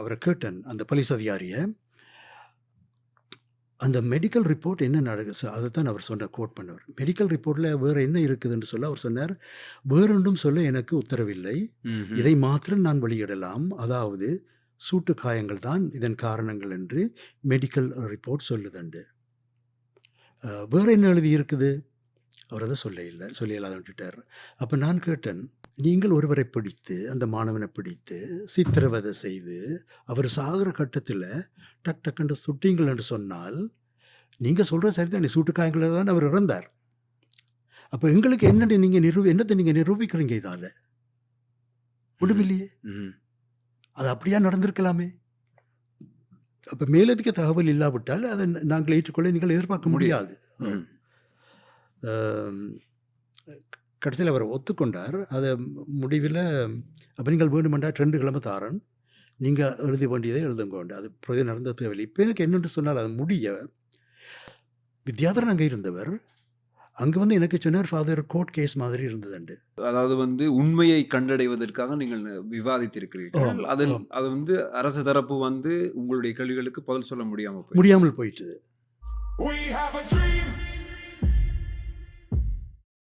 அவரை கேட்டேன் அந்த போலீஸ் அதிகாரியை. அந்த மெடிக்கல் ரிப்போர்ட் என்ன நடக்குது அதை தான் அவர் சொன்ன கோட் பண்ணவர். மெடிக்கல் ரிப்போர்ட்டில் வேறு என்ன இருக்குதுன்னு சொல்ல அவர் சொன்னார் வேறொன்றும் சொல்ல எனக்கு உத்தரவில்லை. இதை மாத்திரம் நான் வெளியிடலாம். அதாவது சூட்டு காயங்கள் தான் இதன் காரணங்கள் என்று மெடிக்கல் ரிப்போர்ட் சொல்லுதுண்டு. வேற என்ன எழுதி இருக்குது? அவர் அதை சொல்ல இல்லை சொல்ல இல்லாதன்ட்டார் அப்போ நான் கேட்டேன் நீங்கள் ஒருவரை பிடித்து அந்த மாணவனை பிடித்து சித்திரவதை செய்து அவர் சாகிற கட்டத்தில் டக் டக்குன்னு சுட்டீங்கள் என்று சொன்னால் நீங்கள் சொல்கிற சரிதான் சூட்டு காயங்களில் தான் அவர் இறந்தார். அப்போ எங்களுக்கு என்னடி நீங்கள் நிரூபி என்னத்தை நீங்கள் நிரூபிக்கிறீங்க இதால்? ஒன்றுமில்லையே. அது அப்படியா நடந்திருக்கலாமே? அப்போ மேலதிக தகவல் இல்லாவிட்டால் அதை ந- நாங்கள் ஏற்றுக்கொள்ள நீங்கள் எதிர்பார்க்க முடியாது. கடைசியில் அவர் ஒத்துக்கொண்டார். அதை முடிவில் அப்போ நீங்கள் வேண்டுமெண்டா ரெண்டு கிழமை தாரன். நீங்கள் எழுத வேண்டியதை எழுதுங்கோண்டு அது பிறகு நடந்த தேவையில்லை. இப்போ எனக்கு என்னென்று சொன்னால் அது முடிய வித்யாதரன் அங்கே இருந்தவர். அங்கே வந்து எனக்கு சொன்னார் ஃபாதர் கோர்ட் கேஸ் மாதிரி இருந்ததுண்டு அதாவது வந்து உண்மையை கண்டடைவதற்காக நீங்கள் விவாதித்திருக்கிறீர்கள். அதில். அது வந்து அரசு தரப்பு வந்து உங்களுடைய கேள்விகளுக்கு பதில் சொல்ல முடியாம போய் முடியாமல் போயிட்டுது.